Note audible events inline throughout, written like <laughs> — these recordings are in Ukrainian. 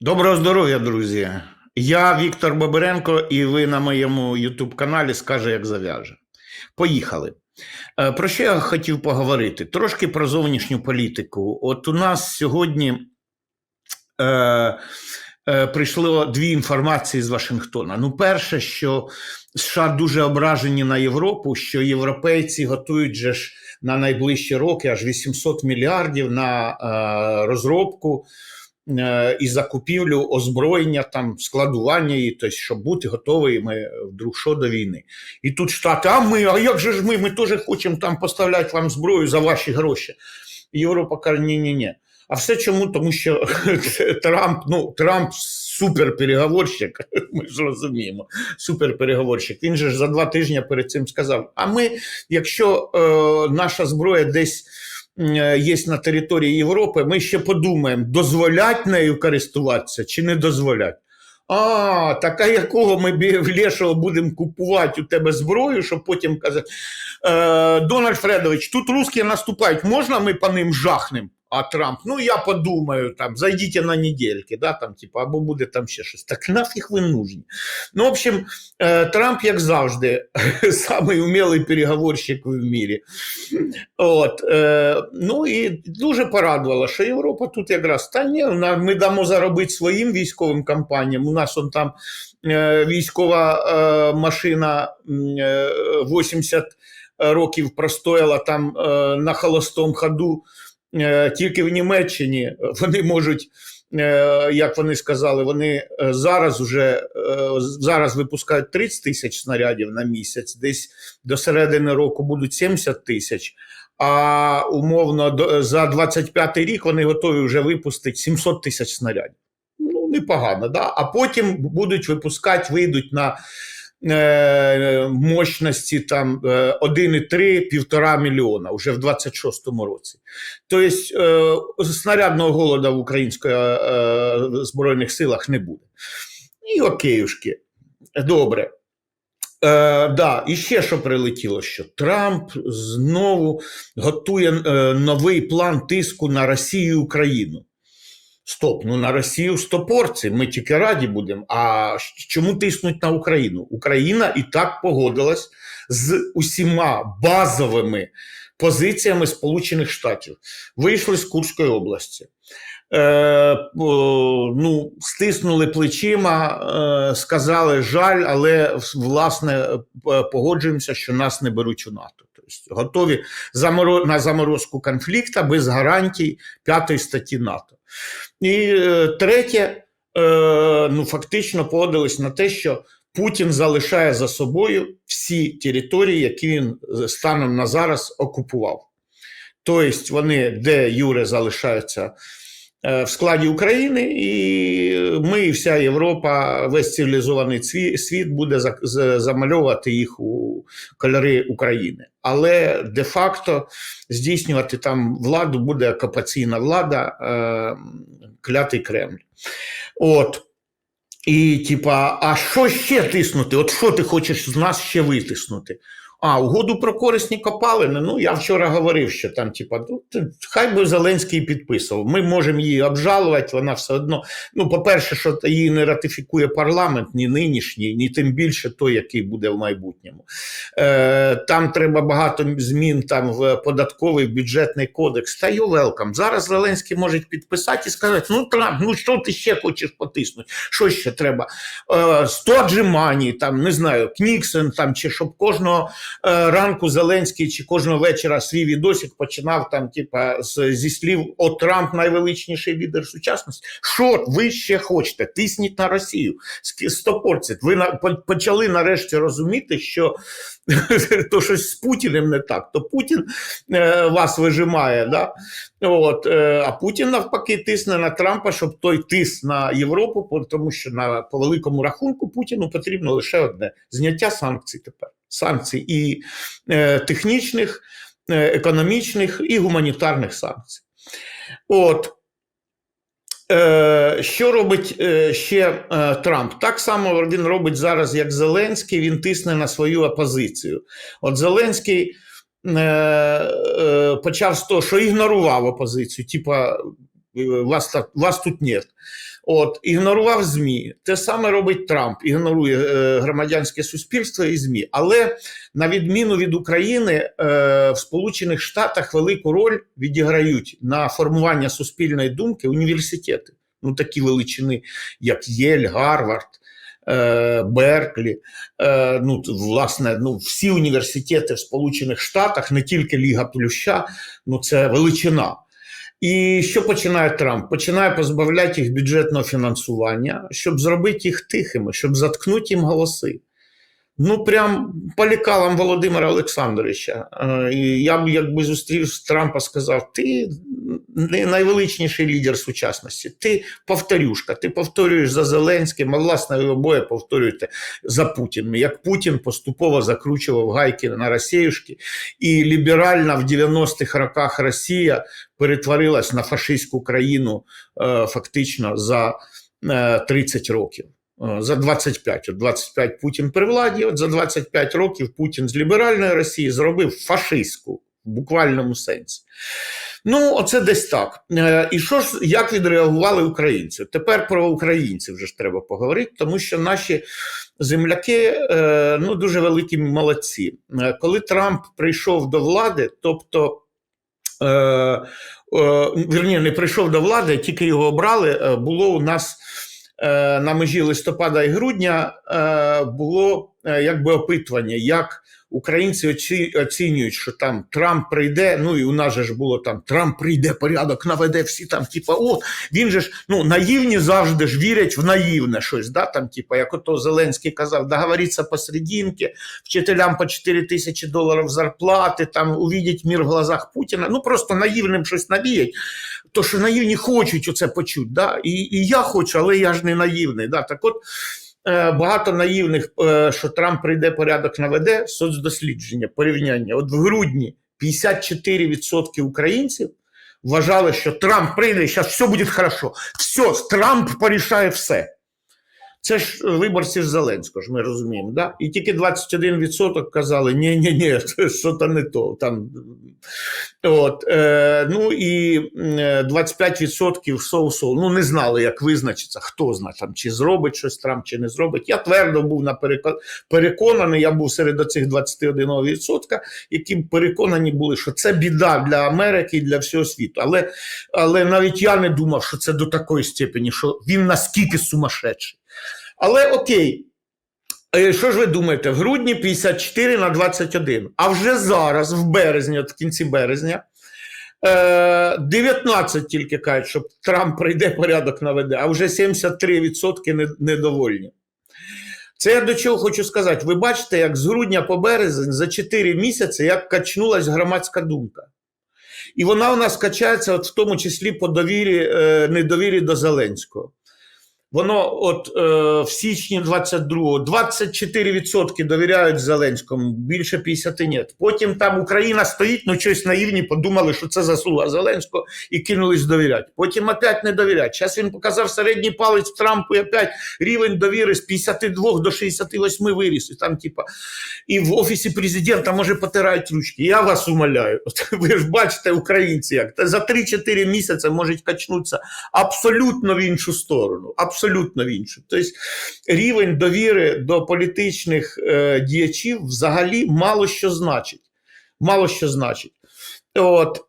Доброго здоров'я, друзі! Я Віктор Бобиренко, і ви на моєму YouTube каналі скаже, як зав'яже. Поїхали. Е, Про що я хотів поговорити? Трошки про зовнішню політику. От у нас сьогодні е, е, прийшло дві інформації з Вашингтона. Ну, перше, що США дуже ображені на Європу, що європейці готують же ж на найближчі роки аж 800 мільярдів на е, розробку і закупівлю озброєння, там складування її, тобто, щоб бути готовими вдруг що до війни. І тут штати, а ми, а як же ж ми? Ми теж хочемо там поставляти вам зброю за ваші гроші. Європа каже, ні-ні ні. А все чому? Тому що <laughs> Трамп, ну Трамп суперпереговорщик, <laughs> ми ж розуміємо, суперпереговорщик. Він же ж за два тижні перед цим сказав: а ми, якщо е, наша зброя десь е, є на території Європи, ми ще подумаємо, дозволять нею користуватися чи не дозволять. А, так а якого ми Лешого будемо купувати у тебе зброю, щоб потім казати, е, Дональд Фредович, тут русські наступають, можна ми по ним жахнемо? А Трамп, ну я подумаю, там, зайдіть на недельки, да, там, типу, або буде там ще щось. Так нафіг ви нужні. Ну, в общем, е, Трамп, як завжди, <laughs> самий умілий переговорщик в мірі. От, е, ну і дуже порадувало, що Європа тут якраз та ні, ми дамо заробити своїм військовим компаніям. У нас он там е, військова машина е, 80 років простояла там на холостому ходу. Е, Тільки в Німеччині вони можуть, е, як вони сказали, вони е, зараз уже е, зараз випускають 30 тисяч снарядів на місяць, десь до середини року будуть 70 тисяч. А умовно за 25 рік вони готові вже випустити 700 тисяч снарядів. Ну, непогано, да? а потім будуть випускати, вийдуть на е, мощності там е, 1,3-1,5 мільйона вже в 26-му році. Тобто е, снарядного голода в українських е, е, збройних силах не буде. І окейушки. Добре. Е, да, і ще що прилетіло, що Трамп знову готує е, новий план тиску на Росію і Україну. Стоп, ну на Росію стопорці, ми тільки раді будемо. А чому тиснуть на Україну? Україна і так погодилась з усіма базовими позиціями Сполучених Штатів. Вийшли з Курської області. Е, ну, стиснули плечима, е, сказали жаль, але власне е, погоджуємося, що нас не беруть у НАТО. Тобто готові на заморозку конфлікту без гарантій п'ятої статті НАТО. І е, третє, е, ну фактично погодились на те, що Путін залишає за собою всі території, які він е, станом на зараз окупував. Тобто вони де Юре залишаються в складі України, і ми, і вся Європа, весь цивілізований світ буде за- за- замальовувати їх у кольори України. Але де-факто здійснювати там владу буде окупаційна влада, е, клятий Кремль. От. І, типа, а що ще тиснути? От що ти хочеш з нас ще витиснути? А, угоду про корисні копалини. Ну, я вчора говорив, що там, типа, ну, хай би Зеленський підписував. Ми можемо її обжалувати, вона все одно. Ну, по-перше, що її не ратифікує парламент, ні нинішній, ні тим більше той, який буде в майбутньому. Е, там треба багато змін там в податковий бюджетний кодекс. Та й велкам. Зараз Зеленський може підписати і сказати: ну Трамп, ну що ти ще хочеш потиснути? Що ще треба? Е, 100 отжимані, там не знаю, Кніксен там чи щоб кожного ранку Зеленський чи кожного вечора свій відосик починав там, типа, з, зі слів О, Трамп найвеличніший лідер сучасності. Що ви ще хочете? Тисніть на Росію. Стопорцять. Ви на, почали нарешті розуміти, що <laughs> то щось з Путіним не так, то Путін е, вас вижимає, да? От, е, а Путін навпаки тисне на Трампа, щоб той тис на Європу, тому що на по великому рахунку Путіну потрібно лише одне зняття санкцій тепер. Санкцій і е, технічних, е, економічних і гуманітарних санкцій. От. Е, що робить е, ще е, Трамп? Так само він робить зараз, як Зеленський, він тисне на свою опозицію. От Зеленський почав з того, що ігнорував опозицію. Типа, вас, вас тут нет. От, ігнорував ЗМІ. Те саме робить Трамп, ігнорує е, громадянське суспільство і ЗМІ. Але на відміну від України, е, в Сполучених Штатах велику роль відіграють на формування суспільної думки університети. Ну, такі величини, як Єль, Гарвард, е, Берклі. Е, ну, власне, ну, всі університети в Сполучених Штатах, не тільки Ліга Плюща, ну це величина. І що починає Трамп? Починає позбавляти їх бюджетного фінансування, щоб зробити їх тихими, щоб заткнути їм голоси. Ну, прям по лікалам Володимира Олександровича. Е, я б якби зустрів Трампа, сказав: ти не найвеличніший лідер сучасності, ти повторюшка, ти повторюєш за Зеленським, а власне ви обоє повторюєте за Путіним. Як Путін поступово закручував гайки на Росіюшки, і ліберальна в 90-х роках Росія перетворилась на фашистську країну е, фактично за е, 30 років. Е, За 25. От 25 Путін при владі, от за 25 років Путін з ліберальної Росії зробив фашистську в буквальному сенсі. Ну, оце десь так. Е, І що ж, як відреагували українці? Тепер про українців вже ж треба поговорити, тому що наші земляки е, ну, дуже великі молодці. Коли Трамп прийшов до влади, тобто. Вірні, не прийшов до влади, тільки його обрали. Було у нас на межі листопада і грудня е, було е, якби опитування, як українці оцінюють, що там Трамп прийде. Ну і у нас же ж було там Трамп прийде, порядок наведе всі там, типа, от він же ж ну наївні завжди ж вірять в наївне щось. Да, там, типа, як ото Зеленський казав, договориться посерединки, вчителям по 4 тисячі доларів зарплати, там увидять мір в глазах Путіна. Ну просто наївним щось навіять. То що наївні хочуть оце почути. Да? І, і я хочу, але я ж не наївний. Да? Так от багато наївних, е, що Трамп прийде порядок наведе, соцдослідження, порівняння. От в грудні 54% українців вважали, що Трамп прийде, і зараз все буде хорошо. Все, Трамп порішає все. Це ж виборці ж Зеленського, ж ми розуміємо. Да? І тільки 21% казали, ні, ні, ні, <laughs> що-то не то. Там. От, е, ну і е, 25% соу-соу. Ну, не знали, як визначиться, хто знає, там, чи зробить щось Трамп, чи не зробить. Я твердо був на переконаний, я був серед оцих 21%, які переконані були, що це біда для Америки і для всього світу. Але, але навіть я не думав, що це до такої степені, що він наскільки сумасшедший. Але окей. Е, Що ж ви думаєте? В грудні 54 на 21. А вже зараз, в березні, от в кінці березня, е, 19 тільки кажуть, що Трамп прийде порядок наведе, а вже 73% недовольні. Це я до чого хочу сказати. Ви бачите, як з грудня по березень за 4 місяці як качнулась громадська думка. І вона у нас качається от в тому числі по довірі, е, недовірі до Зеленського. Воно от е, в січні 22-го 24% довіряють Зеленському, більше 50 ні. Потім там Україна стоїть, ну щось наївні, подумали, що це заслуга Зеленського і кинулись довіряти. Потім опять не довіряють. Зараз він показав середній палець Трампу і опять рівень довіри з 52 до 68 виріс. І там, типа, і в офісі президента може потирають ручки. Я вас умоляю. <laughs> От ви ж бачите, українці, як за 3-4 місяці можуть качнутися абсолютно в іншу сторону. В іншу. Тобто рівень довіри до політичних е, діячів взагалі мало що значить. Мало що значить. От.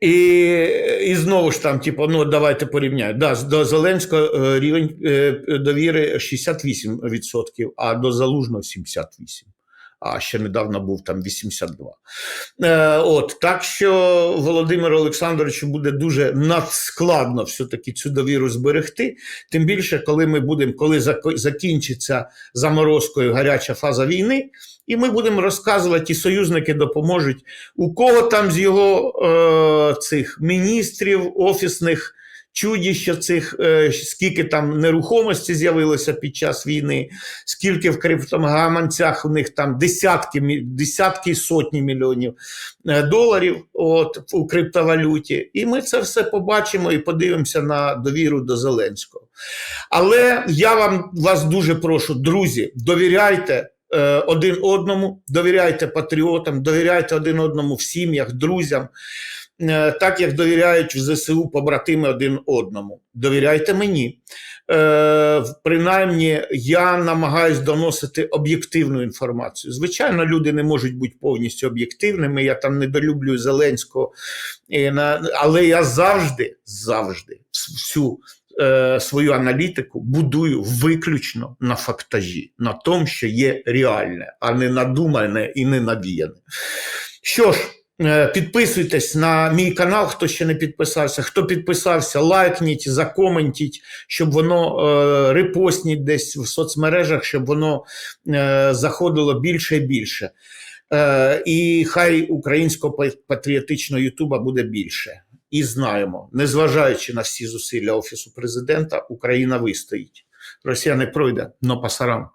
І, і знову ж там, типу, ну давайте порівняємо. Да, до Зеленського е, рівень е, довіри 68%, а до Залужного 78%. А ще недавно був там 82. Е, от так що Володимиру Олександровичу буде дуже надскладно все-таки цю довіру зберегти. Тим більше, коли ми будемо, коли закінчиться заморозкою гаряча фаза війни, і ми будемо розказувати, і союзники допоможуть, у кого там з його е, цих міністрів, офісних чудіщ цих, е, скільки там нерухомості з'явилося під час війни, скільки в криптогаманцях у них там десятки, десятки сотні мільйонів е, доларів от, у криптовалюті. І ми це все побачимо і подивимося на довіру до Зеленського. Але я вам вас дуже прошу, друзі, довіряйте. е, Один одному, довіряйте патріотам, довіряйте один одному в сім'ях, друзям. Е, так як довіряють в ЗСУ побратими один одному. Довіряйте мені. Е, принаймні, я намагаюсь доносити об'єктивну інформацію. Звичайно, люди не можуть бути повністю об'єктивними. Я там недолюблюю Зеленського, але я завжди, завжди всю е, свою аналітику будую виключно на фактажі, на тому, що є реальне, а не надумане і не навіяне. Що ж, підписуйтесь на мій канал, хто ще не підписався. Хто підписався, лайкніть, закоментіть, щоб воно е, репостніть десь в соцмережах, щоб воно е, заходило більше і більше. Е, і хай українського патріотичного Ютуба буде більше. І знаємо, незважаючи на всі зусилля Офісу президента, Україна вистоїть. Росія не пройде, но пасарам.